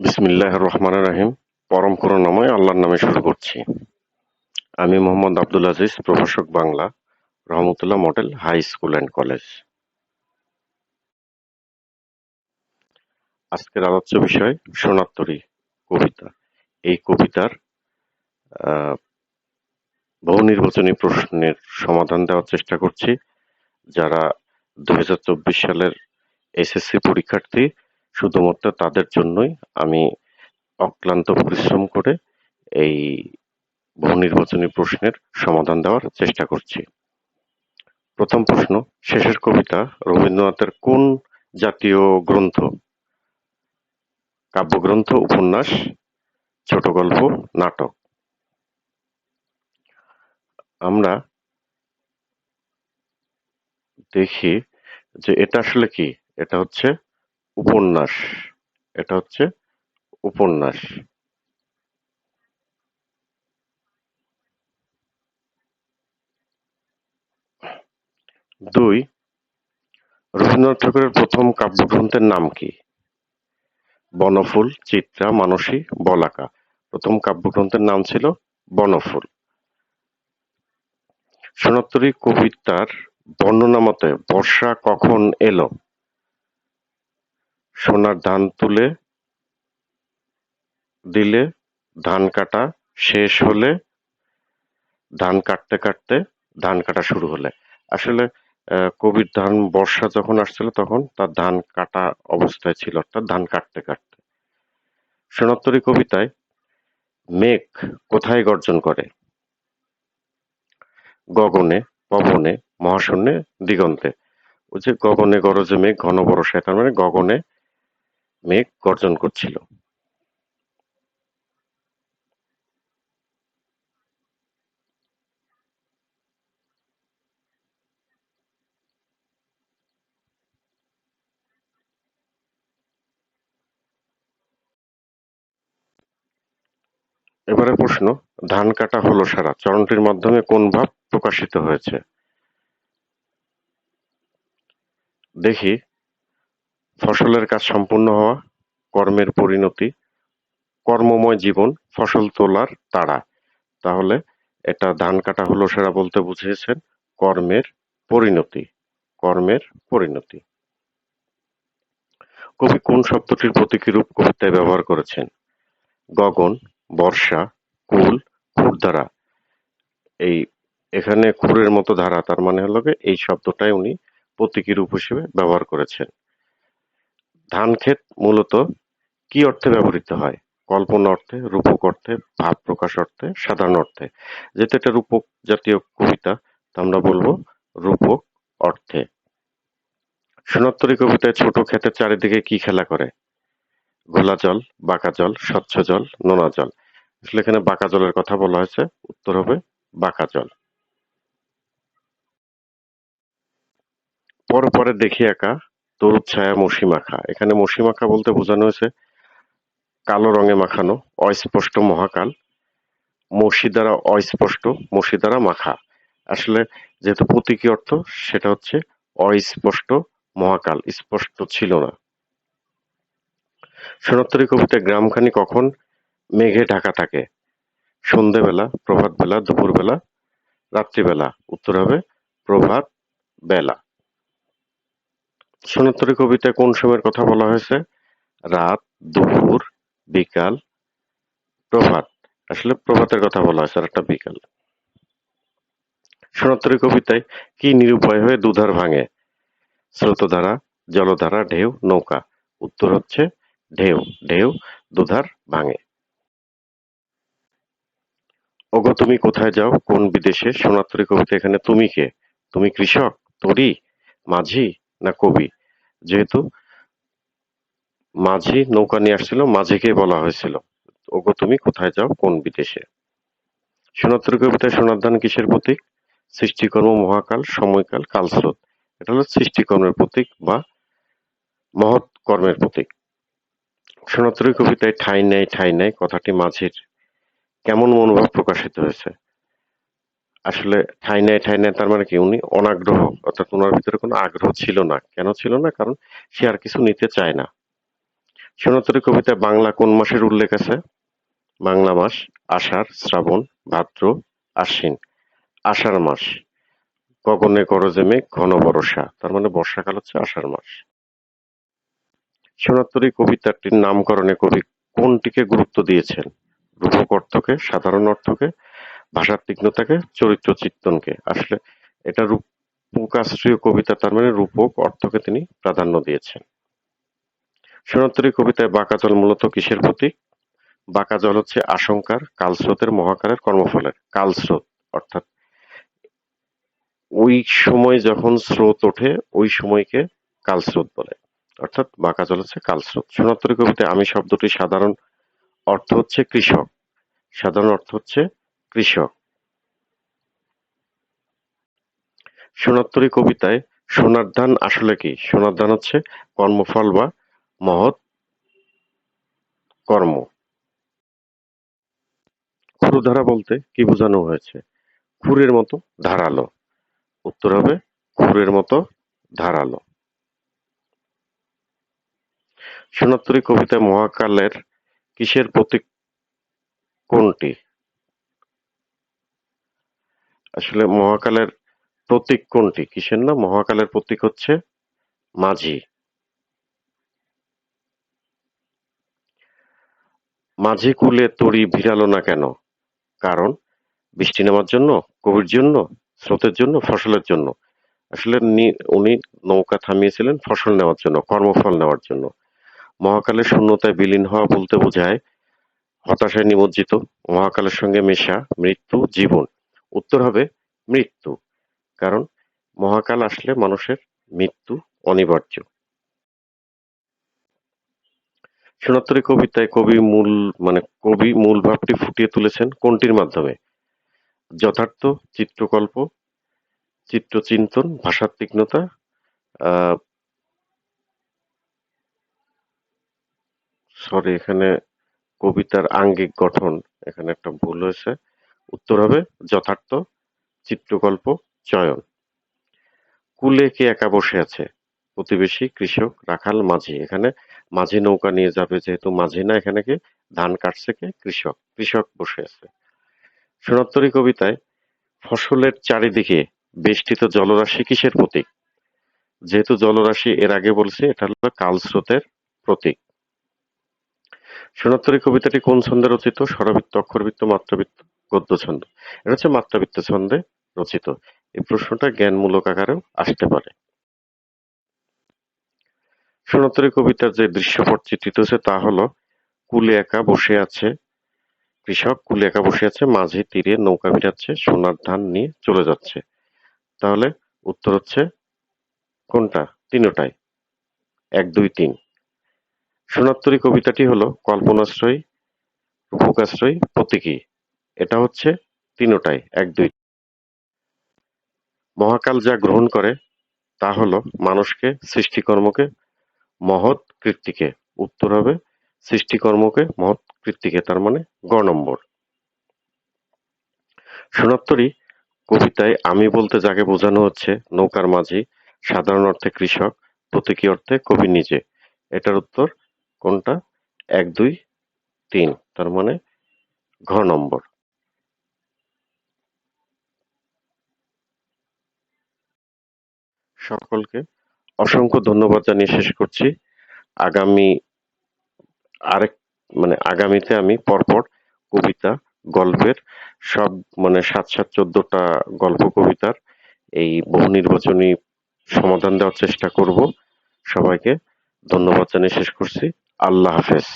বিসমিল্লাহ রহমান রাহিম। পরম করুণাময় আল্লাহর নামে শুরু করছি। আমি মোহাম্মদ আব্দুল আজিজ, প্রভাষক Bangla, Rahmatullah model high school and college. আজকের আলোচ্য বিষয় সোনাত্তরী কবিতা। এই কবিতার বহু নির্বাচনী প্রশ্নের সমাধান দেওয়ার চেষ্টা করছি। যারা দু হাজার চব্বিশ সালের এসএসসি পরীক্ষার্থী শুধুমাত্র তাদের জন্যই আমি অক্লান্ত পরিশ্রম করে এই বহু নির্বাচনী প্রশ্নের সমাধান দেওয়ার চেষ্টা করছি। প্রথম প্রশ্ন, শেষের কবিতা, রবীন্দ্রনাথের কোন জাতীয় গ্রন্থ? কাব্যগ্রন্থ, উপন্যাস ছোট গল্প নাটক। আমরা দেখি যে এটা আসলে কি? এটা হচ্ছে উপন্যাস। এটা হচ্ছে উপন্যাস। দুই, রবীন্দ্রনাথ ঠাকুরের প্রথম কাব্যগ্রন্থের নাম কি? বনফুল, চিত্রা, মানসী, বলাকা। প্রথম কাব্যগ্রন্থের নাম ছিল বনফুল। সোনাত্তরী কবিতার বর্ণনা মতে, বর্ষা কখন এলো? সোনার ধান তুলে দিলে ধান কাটা শেষ হলে ধান কাটতে কাটতে ধান কাটা শুরু হলে। আসলে কবির ধান বর্ষা যখন আসছিল তখন তার ধান কাটা অবস্থায় ছিল, অর্থাৎ ধান কাটতে কাটতে। সোনাত্তরী কবিতায় মেঘ কোথায় গর্জন করে? গগনে, পবনে, মহাশূন্যে, দিগন্তে। ওই যে গগনে গরজে মেঘ, ঘন বরষায়, তার মানে গগনে মেঘ গর্জন করছিল। এবারে প্রশ্ন, ধান কাটা হলো সারা। চরণটির মাধ্যমে কোন ভাব প্রকাশিত হয়েছে? দেখি ফসলের কাজ সম্পূর্ণ হওয়া, কর্মের পরিণতি, কর্মময় জীবন, ফসল তোলার তাড়া। তাহলে এটা ধান কাটা হলো সেরা বলতে বুঝিয়েছেন, কর্মের পরিণতি কর্মের পরিণতি। কবি কোন শব্দটির প্রতীকী রূপ কবিতায় ব্যবহার করেছেন? গগন, বর্ষা, কুল খুরধারা এই এখানে খুরের মতো ধারা, তার মানে হলো এই শব্দটাই উনি প্রতীকী রূপ হিসেবে ব্যবহার করেছেন। ধান ক্ষেত মূলত কি অর্থে ব্যবহৃত হয়? কল্পনা অর্থে, রূপক অর্থে, ভাব প্রকাশ অর্থে, সাধারণ অর্থে। যেহেতু এটা রূপক জাতীয় কবিতা আমরা বলব রূপক অর্থে। সোনাত্তরী কবিতায় ছোট ক্ষেতের চারিদিকে কি খেলা করে? ঘোলা জল, বাঁকা জল, স্বচ্ছ জল, নোনা জল। আসলে এখানে বাঁকা জলের কথা বলা হয়েছে, উত্তর হবে বাঁকা জল। পরে পরে দেখি একা তরুদ ছায়া মসি মাখা এখানে মসি মাখা বলতে বোঝানো হয়েছে, কালো রঙে মাখানো, অস্পষ্ট মহাকাল। মসি দ্বারা অস্পষ্ট, মসি দ্বারা মাখা। আসলে যেহেতু প্রতীকী অর্থ, সেটা হচ্ছে অস্পষ্ট মহাকাল, স্পষ্ট ছিল না। সোনাত্তরী কবিতায় গ্রামখানি কখন মেঘে ঢাকা থাকে? সন্ধেবেলা প্রভাত বেলা দুপুরবেলা, রাত্রিবেলা। উত্তর হবে প্রভাত বেলা সোনাত্তরী কবিতায় কোন সময়ের কথা বলা হয়েছে? রাত, দুপুর, বিকাল, প্রভাত। আসলে প্রভাতের কথা বলা হয়েছে একটা বিকাল। সোনাত্তরী কবিতায় কি নিরুপায় হয়ে দুধার ভাঙে? স্রোতধারা, জলধারা, ঢেউ, নৌকা। উত্তর হচ্ছে ঢেউ ঢেউ, দুধার ভাঙে। ওগো, তুমি কোথায় যাও? কোন বিদেশে? সোনাত্তরী কবিতা এখানে, তুমি কে? তুমি কৃষক? তরি মাঝি? না কবি? যেহেতু মাঝি নৌকা নিয়ে আসছিল মাঝিকে বলা হয়েছিল, ওগো, তুমি কোথায় যাও? কোন বিদেশে? সোনাত্তরী কবিতায় সোনার কিসের প্রতীক? সৃষ্টিকর্ম, মহাকাল, সময়কাল কালস্রোত এটা হলো সৃষ্টিকর্মের প্রতীক বা মহৎ কর্মের প্রতীক। সোনাত্তরী কবিতায়, ঠাঁই নেয় ঠাঁই নেয় কথাটি মাঝির কেমন মনোভাব প্রকাশিত হয়েছে? আসলে ঠাঁই নেয় ঠাঁই নেয় তার মানে কি, উনি অনাগ্রহ, অর্থাৎ ওনার ভিতরে কোনো আগ্রহ ছিল না। কেন ছিল না? কারণ সে আর কিছু নিতে চায় না। সোনাতরী কবিতায় বাংলা কোন মাসের উল্লেখ আছে? বাংলা মাস, আষাঢ়, শ্রাবণ, ভাদ্র, আশ্বিন। আষাঢ় মাস। গগনে গরজে মেঘ ঘন বর্ষা। তার মানে বর্ষাকাল হচ্ছে আষাঢ় মাস। সোনাতরী কবিতাটির নামকরণে কবি কোনটিকে গুরুত্ব দিয়েছেন? রূপক অর্থকে সাধারণ অর্থকে ভাষার তীক্ষ্ণতাকে চরিত্র চিত্তনকে আসলে এটা রূপকাশ্রীয় কবিতা, তার মানে রূপক অর্থকে তিনি প্রাধান্য দিয়েছেন। সোনাতরী কবিতায় বাঁকা জল মূলত কিসের প্রতীক? বাঁকা জল হচ্ছে আশঙ্কার, কালস্রোতের মহাকালের কর্মফলের, কালস্রোত অর্থাৎ ওই সময় যখন স্রোত ওঠে, ওই সময়কে কালস্রোত বলে। অর্থাৎ বাঁকা জল হচ্ছে কালস্রোত। সোনাত্তরী কবিতায় আমি শব্দটি সাধারণ অর্থ হচ্ছে কৃষক। সাধারণ অর্থ হচ্ছে কৃষক। সোনাতরী কবিতায় সোনার ধান আসলে কি? সোনার ধান হচ্ছে কর্মফল বা মহৎ কর্ম। ক্ষুরধারা বলতে কি বোঝানো হয়েছে? খুরের মতো ধারালো। উত্তর হবে খুরের মতো ধারালো। সোনাতরী কবিতায় মহাকালের কিসের প্রতীক কোনটি? আসলে মহাকালের প্রতীক কোনটি? কিসের না মহাকালের প্রতীক হচ্ছে মাঝি। মাঝি কুলে তরি ভিড়ালো না কেন? কারণ বৃষ্টি নেওয়ার জন্য কবির জন্য, স্রোতের জন্য, ফসলের জন্য। আসলে উনি নৌকা থামিয়েছিলেন ফসল নেওয়ার জন্য, কর্মফল নেওয়ার জন্য। মহাকালের শূন্যতায় বিলীন হওয়া বলতে বোঝায় হতাশায় নিমজ্জিত। মহাকালের সঙ্গে মেশা, মৃত্যু, জীবন। উত্তর হবে মৃত্যু। কারণ মহাকাল আসলে মানুষের মৃত্যু অনিবার্য। সোনাতরী কবিতায় কবি মূল মানে কবি মূল ভাবটি ফুটিয়ে তুলেছেন কোনটির মাধ্যমে? যথার্থ চিত্রকল্প, চিত্রচিন্তন ভাষার তীক্ষ্ণতা সরি এখানে কবিতার আঙ্গিক গঠন, এখানে একটা ভুল হয়েছে। উত্তর হবে যথার্থ চিত্রকল্প চয়ন। কুলে কে একা বসে আছে? প্রতিবেশী, কৃষক, রাখাল, মাঝি। এখানে মাঝি নৌকা নিয়ে যাবে যেহেতু মাঝি না, এখানে কি ধান কাটছে কে? কৃষক। কৃষক বসে আছে। সোনাত্তরী কবিতায়, ফসলের চারিদিকে বেষ্টিত জলরাশি কিসের প্রতীক? যেহেতু জলরাশি এর আগে বলছি, এটা হলো কালস্রোতের প্রতীক। সোনাত্তরী কবিতাটি কোন ছন্দে রচিত? স্বরবৃত্ত অক্ষরবৃত্ত, মাত্রাবৃত্ত। গদ্য ছন্দ এটা হচ্ছে মাত্রাবৃত্ত ছন্দে রচিত। এই প্রশ্নটা জ্ঞানমূলক আকারেও আসতে পারে। সোনাতরী কবিতার যে দৃশ্যপট চিত্রিত হয়েছে তা হলো, কুলে একা বসে আছে কৃষক, কুলে একা বসে আছে, মাঝে তীরে নৌকা ভিড়াচ্ছে, সোনার ধান নিয়ে চলে যাচ্ছে। তাহলে উত্তর হচ্ছে, কোনটা? তিনটাই। এক, দুই, তিন। সোনাত্তরী কবিতাটি হলো কল্পনাশ্রয়ী, রূপকাশ্রয়ী, প্রতীকী। এটা হচ্ছে তিনটাই, এক, দুই। মহাকাল যা গ্রহণ করে, তা হলো মানুষকে, সৃষ্টিকর্মকে, মহৎ কৃত্তিকে। উত্তর হবে সৃষ্টিকর্মকে, মহৎ কৃত্তিকে, তার মানে গ নম্বর। সোনাত্তরী কবিতায় আমি বলতে যাকে বোঝানো হচ্ছে, নৌকার মাঝি, সাধারণ অর্থে কৃষক, প্রতীকী অর্থে কবি নিজে। এটার উত্তর কোনটা? এক, দুই, তিন, তার মানে ঘ নম্বর। সকলকে অসংখ্য ধন্যবাদ জানিয়ে শেষ করছি। আগামী আরেক মানে আগামীতে আমি পরপর কবিতা, গল্পের সব মানে সাত সাত চোদ্দটা গল্প কবিতার এই বহু নির্বাচনী সমাধান দেওয়ার চেষ্টা করব। সবাইকে ধন্যবাদ জানিয়ে শেষ করছি। আল্লাহ হাফেজ।